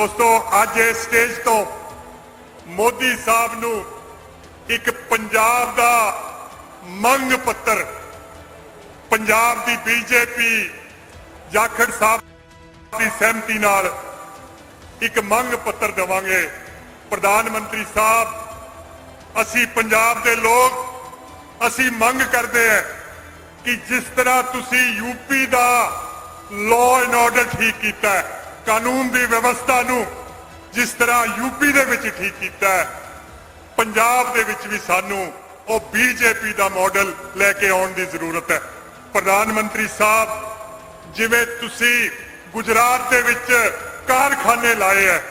ਦੋਸਤੋ, ਅੱਜ ਇਸ ਸਟੇਜ ਤੋਂ ਮੋਦੀ ਸਾਹਿਬ ਨੂੰ ਇੱਕ ਪੰਜਾਬ ਦਾ ਮੰਗ ਪੱਤਰ, ਪੰਜਾਬ ਦੀ ਬੀਜੇਪੀ ਜਾਖੜ ਸਾਹਿਬ ਦੀ ਸਹਿਮਤੀ ਨਾਲ ਇੱਕ ਮੰਗ ਪੱਤਰ ਦੇਵਾਂਗੇ। ਪ੍ਰਧਾਨ ਮੰਤਰੀ ਸਾਹਿਬ, ਅਸੀਂ ਪੰਜਾਬ ਦੇ ਲੋਕ, ਅਸੀਂ ਮੰਗ ਕਰਦੇ ਹਾਂ ਕਿ ਜਿਸ ਤਰ੍ਹਾਂ ਤੁਸੀਂ ਯੂਪੀ ਦਾ ਲਾਅ ਐਂਡ ਆਰਡਰ ਠੀਕ ਕੀਤਾ ਹੈ ਕਾਨੂੰਨ ਦੀ ਵਿਵਸਥਾ ਨੂੰ ਜਿਸ ਤਰ੍ਹਾਂ ਯੂਪੀ ਦੇ ਵਿੱਚ ਠੀਕ ਕੀਤਾ ਹੈ, ਪੰਜਾਬ ਦੇ ਵਿੱਚ ਵੀ ਸਾਨੂੰ ਉਹ ਬੀਜੇਪੀ ਦਾ ਮਾਡਲ ਲੈ ਕੇ ਆਉਣ ਦੀ ਜ਼ਰੂਰਤ ਹੈ। ਪ੍ਰਧਾਨ ਮੰਤਰੀ ਸਾਹਿਬ, ਜਿਵੇਂ ਤੁਸੀਂ ਗੁਜਰਾਤ ਦੇ ਵਿੱਚ ਕਾਰਖਾਨੇ ਲਾਏ ਹੈ,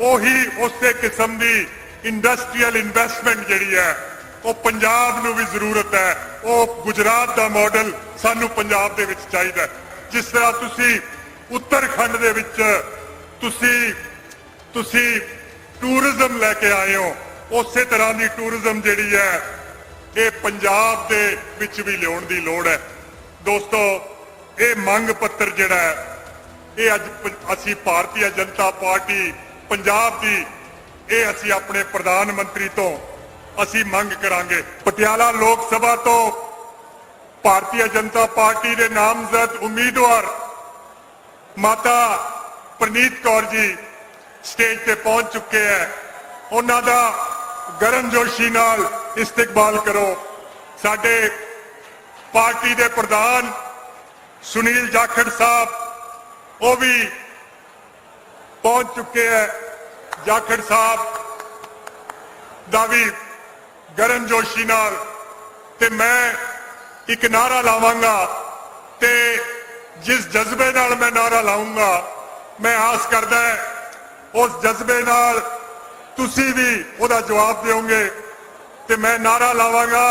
ਉਹੀ ਉਸੇ ਕਿਸਮ ਦੀ ਇੰਡਸਟਰੀਅਲ ਇਨਵੈਸਟਮੈਂਟ ਜਿਹੜੀ ਹੈ, ਉਹ ਪੰਜਾਬ ਨੂੰ ਵੀ ਜ਼ਰੂਰਤ ਹੈ। ਉਹ ਗੁਜਰਾਤ ਦਾ ਮਾਡਲ ਸਾਨੂੰ ਪੰਜਾਬ ਦੇ ਵਿੱਚ ਚਾਹੀਦਾ ਜਿਸ ਤਰ੍ਹਾਂ ਤੁਸੀਂ ਉੱਤਰਖੰਡ ਦੇ ਵਿੱਚ ਤੁਸੀਂ ਤੁਸੀਂ ਟੂਰਿਜ਼ਮ ਲੈ ਕੇ ਆਏ ਹੋ। ਉਸੇ ਤਰ੍ਹਾਂ ਦੀ ਟੂਰਿਜ਼ਮ ਜਿਹੜੀ ਹੈ, ਇਹ ਪੰਜਾਬ ਦੇ ਵਿੱਚ ਵੀ ਲਿਆਉਣ ਦੀ ਲੋੜ ਹੈ। ਦੋਸਤੋ, ਇਹ ਮੰਗ ਪੱਤਰ ਜਿਹੜਾ ਹੈ, ਇਹ ਅੱਜ ਅਸੀਂ ਭਾਰਤੀ ਜਨਤਾ ਪਾਰਟੀ ਪੰਜਾਬ ਦੀ, ਇਹ ਅਸੀਂ ਆਪਣੇ ਪ੍ਰਧਾਨ ਮੰਤਰੀ ਤੋਂ ਅਸੀਂ ਮੰਗ ਕਰਾਂਗੇ। ਪਟਿਆਲਾ ਲੋਕ ਸਭਾ ਤੋਂ ਭਾਰਤੀ ਜਨਤਾ ਪਾਰਟੀ ਦੇ ਨਾਮਜ਼ਦ ਉਮੀਦਵਾਰ ਮਾਤਾ ਪ੍ਰਨੀਤ ਕੌਰ ਜੀ ਸਟੇਜ ਤੇ ਪਹੁੰਚ ਚੁੱਕੇ ਹੈ। ਉਹਨਾਂ ਦਾ ਗਰਮ ਜੋਸ਼ੀ ਨਾਲ ਇਸਤਕਬਾਲ ਕਰੋ। ਸਾਡੇ ਪਾਰਟੀ ਦੇ ਪ੍ਰਧਾਨ ਸੁਨੀਲ ਜਾਖੜ ਸਾਹਿਬ, ਉਹ ਵੀ ਪਹੁੰਚ ਚੁੱਕੇ ਹੈ। ਜਾਖੜ ਸਾਹਿਬ ਦਾ ਵੀ ਗਰਮ ਜੋਸ਼ੀ ਨਾਲ। ਤੇ ਮੈਂ ਇੱਕ ਨਾਰਾ ਲਾਵਾਂਗਾ। ਜਿਸ ਜਜ਼ਬੇ ਨਾਲ ਮੈਂ ਨਾਰਾ ਲਾਉਂਗਾ ਮੈਂ ਆਸ ਕਰਦਾ ਹੈ ਉਸ ਜਜ਼ਬੇ ਨਾਲ ਤੁਸੀਂ ਵੀ ਉਹਦਾ ਜਵਾਬ ਦਿਓਗੇ ਤੇ ਮੈਂ ਨਾਰਾ ਲਾਵਾਂਗਾ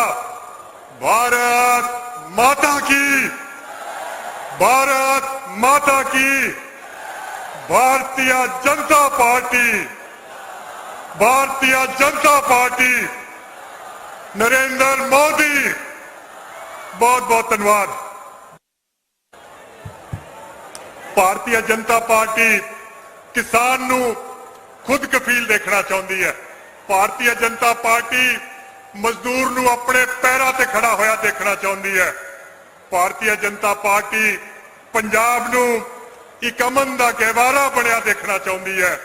ਭਾਰਤ ਮਾਤਾ ਕੀ भारत माता की भारतीय जनता पार्टी भारतीय जनता पार्टी नरेंद्र मोदी बहुत बहुत धन्यवाद ਭਾਰਤੀ ਜਨਤਾ ਪਾਰਟੀ ਕਿਸਾਨ ਨੂੰ ਖੁਦ ਕਫੀਲ ਦੇਖਣਾ ਚਾਹੁੰਦੀ ਹੈ। ਭਾਰਤੀ ਜਨਤਾ ਪਾਰਟੀ ਮਜ਼ਦੂਰ ਨੂੰ ਆਪਣੇ ਪੈਰਾਂ ਤੇ ਖੜਾ ਹੋਇਆ ਦੇਖਣਾ ਚਾਹੁੰਦੀ ਹੈ। ਭਾਰਤੀ ਜਨਤਾ ਪਾਰਟੀ ਪੰਜਾਬ ਨੂੰ ਇੱਕ ਅਮਨ ਦਾ ਗਹਿਵਾਰਾ ਬਣਿਆ ਦੇਖਣਾ ਚਾਹੁੰਦੀ ਹੈ।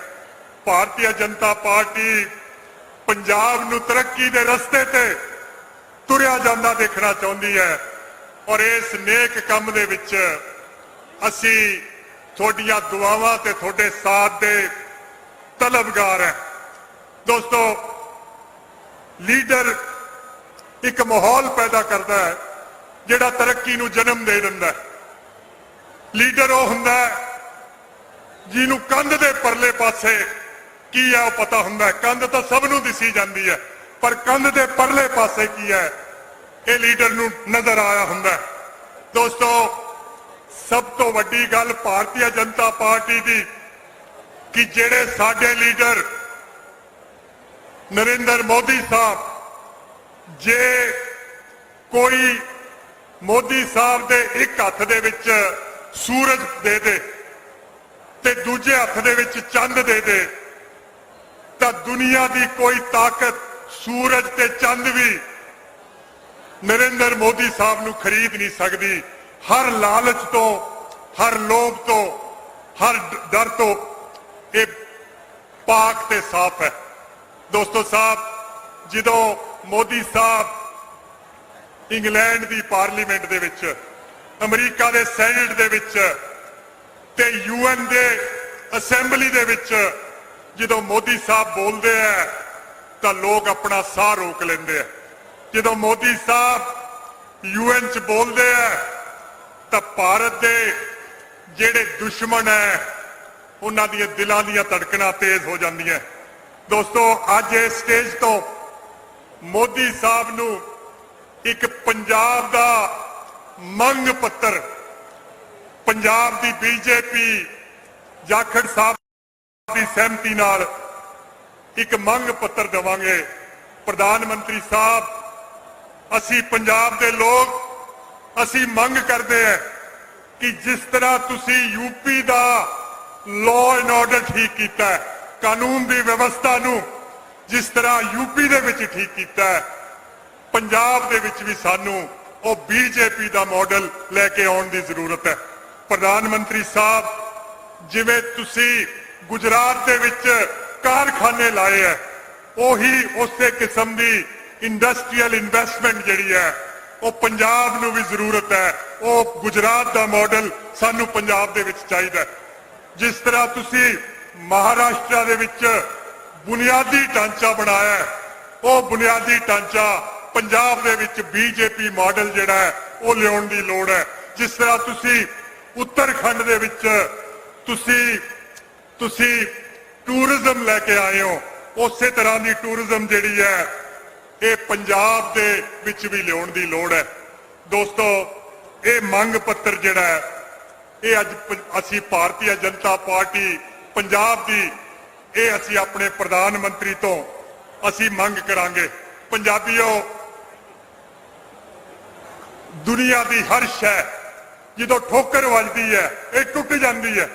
ਭਾਰਤੀ ਜਨਤਾ ਪਾਰਟੀ ਪੰਜਾਬ ਨੂੰ ਤਰੱਕੀ ਦੇ ਰਸਤੇ ਤੇ ਤੁਰਿਆ ਜਾਂਦਾ ਦੇਖਣਾ ਚਾਹੁੰਦੀ ਹੈ। ਔਰ ਇਸ ਨੇਕ ਕੰਮ ਦੇ ਵਿੱਚ ਅਸੀਂ ਤੁਹਾਡੀਆਂ ਦੁਆਵਾਂ ਤੇ ਤੁਹਾਡੇ ਸਾਥ ਦੇ ਤਲਬਗਾਰ ਹੈ। ਦੋਸਤੋ, ਲੀਡਰ ਇੱਕ ਮਾਹੌਲ ਪੈਦਾ ਕਰਦਾ ਹੈ, ਜਿਹੜਾ ਤਰੱਕੀ ਨੂੰ ਜਨਮ ਦੇ ਦਿੰਦਾ ਹੈ। ਲੀਡਰ ਉਹ ਹੁੰਦਾ ਹੈ ਜਿਹਨੂੰ ਕੰਧ ਦੇ ਪਰਲੇ ਪਾਸੇ ਕੀ ਹੈ ਉਹ ਪਤਾ ਹੁੰਦਾ ਹੈ। ਕੰਧ ਤਾਂ ਸਭ ਨੂੰ ਦਿਸੀ ਜਾਂਦੀ ਹੈ, ਪਰ ਕੰਧ ਦੇ ਪਰਲੇ ਪਾਸੇ ਕੀ ਹੈ, ਇਹ ਲੀਡਰ ਨੂੰ ਨਜ਼ਰ ਆਇਆ ਹੁੰਦਾ ਹੈ। ਦੋਸਤੋ ਸਭ ਤੋਂ ਵੱਡੀ ਗੱਲ ਭਾਰਤੀ ਜਨਤਾ ਪਾਰਟੀ ਦੀ ਕਿ ਜਿਹੜੇ ਸਾਡੇ ਲੀਡਰ ਨਰਿੰਦਰ ਮੋਦੀ ਸਾਹਿਬ, ਜੇ ਕੋਈ ਮੋਦੀ ਸਾਹਿਬ ਦੇ ਇੱਕ ਹੱਥ ਦੇ ਵਿੱਚ ਸੂਰਜ ਦੇ ਦੇ ਤੇ ਦੂਜੇ ਹੱਥ ਦੇ ਵਿੱਚ ਚੰਦ ਦੇ ਦੇ, ਤਾਂ ਦੁਨੀਆ ਦੀ ਕੋਈ ਤਾਕਤ ਸੂਰਜ ਤੇ ਚੰਦ ਵੀ ਨਰਿੰਦਰ ਮੋਦੀ ਸਾਹਿਬ ਨੂੰ ਖਰੀਦ ਨਹੀਂ ਸਕਦੀ। ਹਰ ਲਾਲਚ ਤੋਂ, ਹਰ ਲੋਭ ਤੋਂ, ਹਰ ਡਰ ਤੋਂ ਇਹ ਪਾਕ ਤੇ ਸਾਫ਼ ਹੈ। ਦੋਸਤੋ ਸਾਹਿਬ, ਜਦੋਂ ਮੋਦੀ ਸਾਹਿਬ ਇੰਗਲੈਂਡ ਦੀ ਪਾਰਲੀਮੈਂਟ ਦੇ ਵਿੱਚ, ਅਮਰੀਕਾ ਦੇ ਸੈਨੇਟ ਦੇ ਵਿੱਚ ਤੇ ਯੂਐਨ ਦੇ ਅਸੈਂਬਲੀ ਦੇ ਵਿੱਚ ਜਦੋਂ ਮੋਦੀ ਸਾਹਿਬ ਬੋਲਦੇ ਆ, ਤਾਂ ਲੋਕ ਆਪਣਾ ਸਾਹ ਰੋਕ ਲੈਂਦੇ ਆ। ਜਦੋਂ ਮੋਦੀ ਸਾਹਿਬ ਯੂਐਨ ਚ ਬੋਲਦੇ ਆ ਤਾਂ ਭਾਰਤ ਦੇ ਜਿਹੜੇ ਦੁਸ਼ਮਣ ਹੈ, ਉਹਨਾਂ ਦੀਆਂ ਦਿਲਾਂ ਦੀਆਂ ਧੜਕਣਾਂ ਤੇਜ਼ ਹੋ ਜਾਂਦੀਆਂ। ਦੋਸਤੋ, ਅੱਜ ਇਸ ਸਟੇਜ ਤੋਂ ਮੋਦੀ ਸਾਹਿਬ ਨੂੰ ਇੱਕ ਪੰਜਾਬ ਦਾ ਮੰਗ ਪੱਤਰ, ਪੰਜਾਬ ਦੀ ਬੀਜੇਪੀ ਜਾਖੜ ਸਾਹਿਬ ਦੀ ਸਹਿਮਤੀ ਨਾਲ ਇੱਕ ਮੰਗ ਪੱਤਰ ਦੇਵਾਂਗੇ। ਪ੍ਰਧਾਨ ਮੰਤਰੀ ਸਾਹਿਬ, ਅਸੀਂ ਪੰਜਾਬ ਦੇ ਲੋਕ ਅਸੀਂ ਮੰਗ ਕਰਦੇ ਹਾਂ ਕਿ ਜਿਸ ਤਰ੍ਹਾਂ ਤੁਸੀਂ ਯੂਪੀ ਦਾ ਲਾਅ ਐਂਡ ਆਰਡਰ ਠੀਕ ਕੀਤਾ ਕਾਨੂੰਨ ਦੀ ਵਿਵਸਥਾ ਨੂੰ ਜਿਸ ਤਰ੍ਹਾਂ ਯੂਪੀ ਦੇ ਵਿੱਚ ਠੀਕ ਕੀਤਾ ਪੰਜਾਬ ਦੇ ਵਿੱਚ ਵੀ ਸਾਨੂੰ ਉਹ ਬੀਜੇਪੀ ਦਾ ਮਾਡਲ ਲੈ ਕੇ ਆਉਣ ਦੀ ਜ਼ਰੂਰਤ ਹੈ। ਪ੍ਰਧਾਨ ਮੰਤਰੀ ਸਾਹਿਬ, ਜਿਵੇਂ ਤੁਸੀਂ ਗੁਜਰਾਤ ਦੇ ਵਿੱਚ ਕਾਰਖਾਨੇ ਲਾਏ ਹੈ, ਉਹੀ ਉਸੇ ਕਿਸਮ ਦੀ ਇੰਡਸਟਰੀਅਲ ਇਨਵੈਸਟਮੈਂਟ ਜਿਹੜੀ ਹੈ ਉਹ ਪੰਜਾਬ ਨੂੰ ਵੀ ਜ਼ਰੂਰਤ ਹੈ। ਉਹ ਗੁਜਰਾਤ ਦਾ ਮਾਡਲ ਸਾਨੂੰ ਪੰਜਾਬ ਦੇ ਵਿੱਚ ਚਾਹੀਦਾ ਜਿਸ ਤਰ੍ਹਾਂ ਤੁਸੀਂ ਮਹਾਰਾਸ਼ਟਰ ਦੇ ਵਿੱਚ ਬੁਨਿਆਦੀ ਢਾਂਚਾ ਬਣਾਇਆ ਉਹ ਬੁਨਿਆਦੀ ਢਾਂਚਾ ਪੰਜਾਬ ਦੇ ਵਿੱਚ ਬੀਜੇਪੀ ਮਾਡਲ ਜਿਹੜਾ ਹੈ, ਉਹ ਲਿਆਉਣ ਦੀ ਲੋੜ ਹੈ। ਜਿਸ ਤਰ੍ਹਾਂ ਤੁਸੀਂ ਉੱਤਰਖੰਡ ਦੇ ਵਿੱਚ ਤੁਸੀਂ ਤੁਸੀਂ ਟੂਰਿਜ਼ਮ ਲੈ ਕੇ ਆਏ ਹੋ, ਉਸੇ ਤਰ੍ਹਾਂ ਦੀ ਟੂਰਿਜ਼ਮ ਜਿਹੜੀ ਹੈ ਇਹ ਪੰਜਾਬ ਦੇ ਵਿੱਚ ਵੀ ਲਿਆਉਣ ਦੀ ਲੋੜ ਹੈ। ਦੋਸਤੋ, ਇਹ ਮੰਗ ਪੱਤਰ ਜਿਹੜਾ ਹੈ, ਇਹ ਅੱਜ ਅਸੀਂ ਭਾਰਤੀ ਜਨਤਾ ਪਾਰਟੀ ਪੰਜਾਬ ਦੀ, ਇਹ ਅਸੀਂ ਆਪਣੇ ਪ੍ਰਧਾਨ ਮੰਤਰੀ ਤੋਂ ਅਸੀਂ ਮੰਗ ਕਰਾਂਗੇ। ਪੰਜਾਬੀਓ, ਦੁਨੀਆ ਦੀ ਹਰ ਸ਼ੈ ਜਦੋਂ ਠੋਕਰ ਵੱਜਦੀ ਹੈ, ਇਹ ਟੁੱਟ ਜਾਂਦੀ ਹੈ।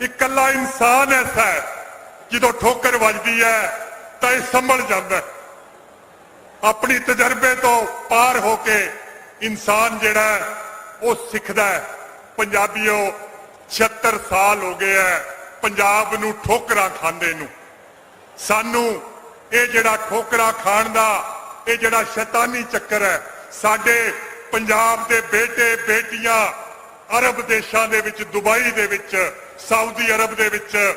ਇਕੱਲਾ ਇਨਸਾਨ ਐਸਾ ਹੈ, ਜਦੋਂ ਠੋਕਰ ਵੱਜਦੀ ਹੈ, ਤਾਂ ਇਹ ਸੰਭਲ ਜਾਂਦਾ ਹੈ। ਆਪਣੀ ਤਜਰਬੇ ਤੋਂ ਪਾਰ ਹੋ ਕੇ ਇਨਸਾਨ ਜਿਹੜਾ ਉਹ ਸਿੱਖਦਾ ਹੈ। ਪੰਜਾਬੀਓ 76 ਸਾਲ ਹੋ ਗਏ ਹੈ ਪੰਜਾਬ ਨੂੰ ਠੋਕਰਾਂ ਖਾਂਦੇ ਨੂੰ। ਸਾਨੂੰ ਇਹ ਜਿਹੜਾ ਠੋਕਰਾਂ ਖਾਣ ਦਾ, ਇਹ ਜਿਹੜਾ ਸ਼ੈਤਾਨੀ ਚੱਕਰ ਹੈ, ਸਾਡੇ ਪੰਜਾਬ ਦੇ ਬੇਟੇ, ਬੇਟੀਆਂ ਅਰਬ ਦੇਸ਼ਾਂ ਦੇ ਵਿੱਚ, ਦੁਬਈ ਦੇ ਵਿੱਚ, ਸਾਊਦੀ ਅਰਬ ਦੇ ਵਿੱਚ,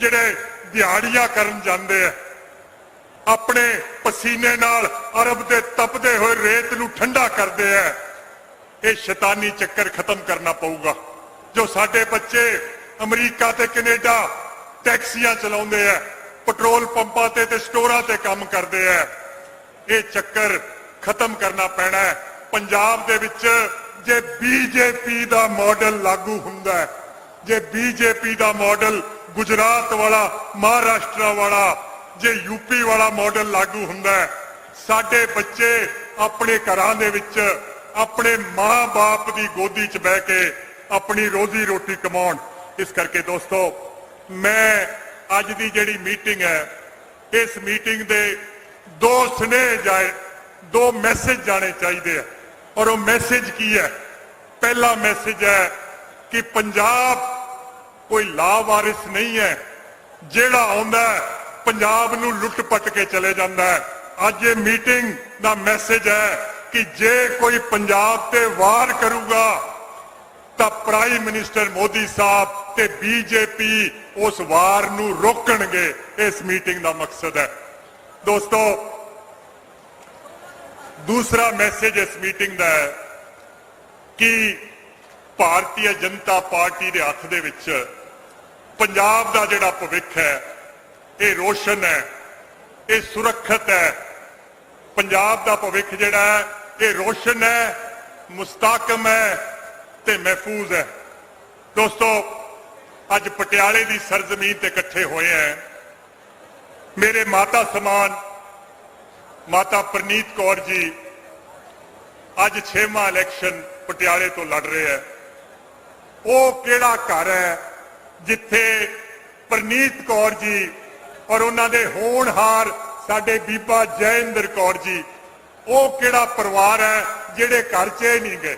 ਜਿਹੜੇ ਦਿਹਾੜੀਆਂ ਕਰਨ ਜਾਂਦੇ ਆ ਆਪਣੇ ਪਸੀਨੇ ਨਾਲ ਅਰਬ ਦੇ ਤਪਦੇ ਹੋਏ ਰੇਤ ਨੂੰ ਠੰਡਾ ਕਰਦੇ ਆ ਇਹ ਸ਼ੈਤਾਨੀ ਚੱਕਰ ਖਤਮ ਕਰਨਾ ਪਊਗਾ। ਜੋ ਸਾਡੇ ਬੱਚੇ ਅਮਰੀਕਾ ਤੇ ਕੈਨੇਡਾ ਟੈਕਸੀਆਂ ਚਲਾਉਂਦੇ ਆ ਪੈਟਰੋਲ ਪੰਪਾਂ ਤੇ ਤੇ ਸਟੋਰਾਂ ਤੇ ਕੰਮ ਕਰਦੇ ਆ ਇਹ ਚੱਕਰ ਖਤਮ ਕਰਨਾ ਪੈਣਾ ਹੈ ਪੰਜਾਬ ਦੇ ਵਿੱਚ ਜੇ ਬੀਜੇਪੀ ਦਾ ਮਾਡਲ ਲਾਗੂ ਹੁੰਦਾ ਹੈ ਜੇ ਬੀਜੇਪੀ ਦਾ ਮਾਡਲ ਗੁਜਰਾਤ ਵਾਲਾ, ਮਹਾਰਾਸ਼ਟਰ ਵਾਲਾ ਜੇ ਯੂਪੀ ਵਾਲਾ ਮਾਡਲ ਲਾਗੂ ਹੁੰਦਾ ਸਾਡੇ ਬੱਚੇ ਆਪਣੇ ਘਰਾਂ ਦੇ ਵਿੱਚ ਆਪਣੇ ਮਾਂ-ਬਾਪ ਦੀ ਗੋਦੀ 'ਚ ਬਹਿ ਕੇ ਆਪਣੀ ਰੋਜ਼ੀ ਰੋਟੀ ਕਮਾਉਣ। ਇਸ ਕਰਕੇ ਦੋਸਤੋ, ਮੈਂ ਅੱਜ ਦੀ ਜਿਹੜੀ ਮੀਟਿੰਗ ਹੈ, ਇਸ ਮੀਟਿੰਗ ਦੇ ਦੋ ਸੁਨੇਹੇ ਜਾਏ, ਦੋ ਮੈਸੇਜ ਜਾਣੇ ਚਾਹੀਦੇ ਆ। ਔਰ ਉਹ ਮੈਸੇਜ ਕੀ ਹੈ? ਪਹਿਲਾ ਮੈਸੇਜ ਹੈ ਕਿ ਪੰਜਾਬ ਕੋਈ ਲਾਵਾਰਿਸ ਨਹੀਂ ਹੈ, ਜਿਹੜਾ ਆਉਂਦਾ ਪੰਜਾਬ ਨੂੰ ਲੁੱਟ ਪੱਟ ਕੇ ਚਲੇ ਜਾਂਦਾ ਹੈ। ਅੱਜ ਇਹ ਮੀਟਿੰਗ ਦਾ ਮੈਸੇਜ ਹੈ ਕਿ ਜੇ ਕੋਈ ਪੰਜਾਬ ਤੇ ਵਾਰ ਕਰੂਗਾ, ਤਾਂ ਪ੍ਰਾਈਮ ਮਿਨਿਸਟਰ ਮੋਦੀ ਸਾਹਿਬ ਤੇ ਬੀਜੇਪੀ ਉਸ ਵਾਰ ਨੂੰ ਰੋਕਣਗੇ। ਇਸ ਮੀਟਿੰਗ ਦਾ ਮਕਸਦ ਹੈ। ਦੋਸਤੋ, ਦੂਸਰਾ ਮੈਸੇਜ ਇਸ ਮੀਟਿੰਗ ਦਾ ਹੈ ਕਿ ਭਾਰਤੀ ਜਨਤਾ ਪਾਰਟੀ ਦੇ ਹੱਥ ਦੇ ਵਿੱਚ ਪੰਜਾਬ ਦਾ ਜਿਹੜਾ ਭਵਿੱਖ ਹੈ ਇਹ ਰੋਸ਼ਨ ਹੈ, ਇਹ ਸੁਰੱਖਿਅਤ ਹੈ। ਪੰਜਾਬ ਦਾ ਭਵਿੱਖ ਜਿਹੜਾ ਹੈ, ਇਹ ਰੋਸ਼ਨ ਹੈ, ਮੁਸਤਾਕਮ ਹੈ ਤੇ ਮਹਿਫੂਜ਼ ਹੈ। ਦੋਸਤੋ, ਅੱਜ ਪਟਿਆਲੇ ਦੀ ਸਰਜ਼ਮੀਨ ਤੇ ਇਕੱਠੇ ਹੋਏ ਹੈ। ਮੇਰੇ ਮਾਤਾ ਸਮਾਨ, ਮਾਤਾ ਪ੍ਰਨੀਤ ਕੌਰ ਜੀ, ਅੱਜ 6ਵਾਂ ਇਲੈਕਸ਼ਨ ਪਟਿਆਲੇ ਤੋਂ ਲੜ ਰਹੇ ਹੈ। ਉਹ ਕਿਹੜਾ ਘਰ ਹੈ ਜਿੱਥੇ ਪ੍ਰਨੀਤ ਕੌਰ ਜੀ ਔਰ ਉਹਨਾਂ ਦੇ ਹੋਣਹਾਰ ਸਾਡੇ ਬੀਬਾ ਜੈਇੰਦਰ ਕੌਰ ਜੀ। ਉਹ ਕਿਹੜਾ ਪਰਿਵਾਰ ਹੈ ਜਿਹੜੇ ਘਰ 'ਚ ਹੀ ਨਹੀਂ ਗਏ?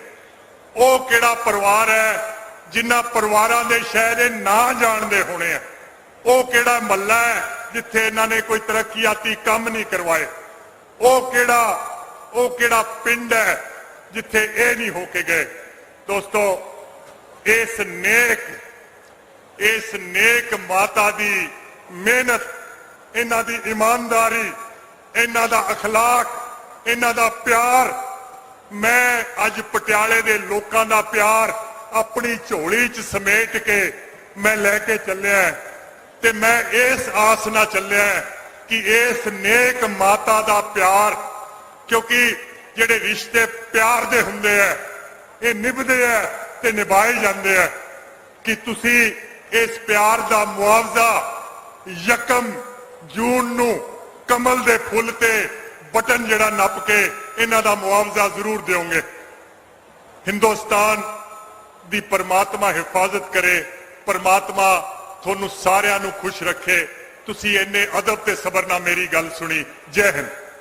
ਉਹ ਕਿਹੜਾ ਪਰਿਵਾਰ ਹੈ ਜਿਨ੍ਹਾਂ ਪਰਿਵਾਰਾਂ ਦੇ ਸ਼ਾਇਦ ਇਹ ਨਾਂ ਜਾਣਦੇ ਹੋਣੇ ਆ? ਉਹ ਕਿਹੜਾ ਮੱਲਾ ਹੈ ਜਿੱਥੇ ਇਹਨਾਂ ਨੇ ਕੋਈ ਤਰੱਕੀਆਤੀ ਕੰਮ ਨਹੀਂ ਕਰਵਾਏ? ਉਹ ਕਿਹੜਾ ਉਹ ਕਿਹੜਾ ਪਿੰਡ ਹੈ ਜਿੱਥੇ ਇਹ ਨਹੀਂ ਹੋ ਕੇ ਗਏ? ਦੋਸਤੋ, ਇਸ ਨੇਕ ਇਸ ਨੇਕ ਮਾਤਾ ਦੀ ਮਿਹਨਤ ਇਹਨਾਂ ਦੀ ਇਮਾਨਦਾਰੀ ਇਹਨਾਂ ਦਾ اخلاق ਇਹਨਾਂ ਦਾ ਪਿਆਰ ਮੈਂ ਅੱਜ ਪਟਿਆਲੇ ਦੇ ਲੋਕਾਂ ਦਾ ਪਿਆਰ ਆਪਣੀ ਝੋਲੀ 'ਚ ਸਮੇਟ ਕੇ ਮੈਂ ਲੈ ਕੇ ਚੱਲਿਆ ਤੇ ਮੈਂ ਇਸ ਆਸ ਨਾਲ ਚੱਲਿਆ ਕਿ ਇਸ ਨੇਕ ਮਾਤਾ ਦਾ ਪਿਆਰ ਕਿਉਂਕਿ ਜਿਹੜੇ ਰਿਸ਼ਤੇ ਪਿਆਰ ਦੇ ਹੁੰਦੇ ਆ ਇਹ ਨਿਭਦੇ ਆ ਤੇ ਨਿਭਾਏ ਜਾਂਦੇ ਆ ਕਿ ਤੁਸੀਂ ਇਸ ਪਿਆਰ ਦਾ ਮੁਆਵਜ਼ਾ ਯਕਮ ਜੂਨ ਨੂੰ ਕਮਲ ਦੇ ਫੁੱਲ ਤੇ ਬਟਨ ਜਿਹੜਾ ਨੱਪ ਕੇ ਇਹਨਾਂ ਦਾ ਮੁਆਵਜ਼ਾ ਜ਼ਰੂਰ ਦਿਓਗੇ। ਹਿੰਦੁਸਤਾਨ ਦੀ ਪਰਮਾਤਮਾ ਹਿਫਾਜ਼ਤ ਕਰੇ, ਪਰਮਾਤਮਾ ਤੁਹਾਨੂੰ ਸਾਰਿਆਂ ਨੂੰ ਖੁਸ਼ ਰੱਖੇ। ਤੁਸੀਂ ਇੰਨੇ ਅਦਬ ਤੇ ਸਬਰ ਨਾਲ ਮੇਰੀ ਗੱਲ ਸੁਣੀ। ਜੈ ਹਿੰਦ।